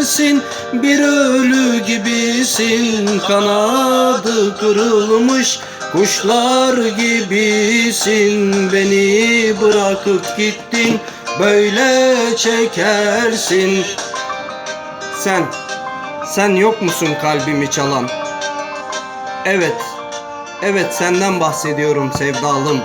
gülersin bir ölü gibisin. Kanadı kırılmış kuşlar gibisin. Beni bırakıp gittin böyle çekersin. Sen, sen yok musun kalbimi çalan? Evet, evet senden bahsediyorum sevdalım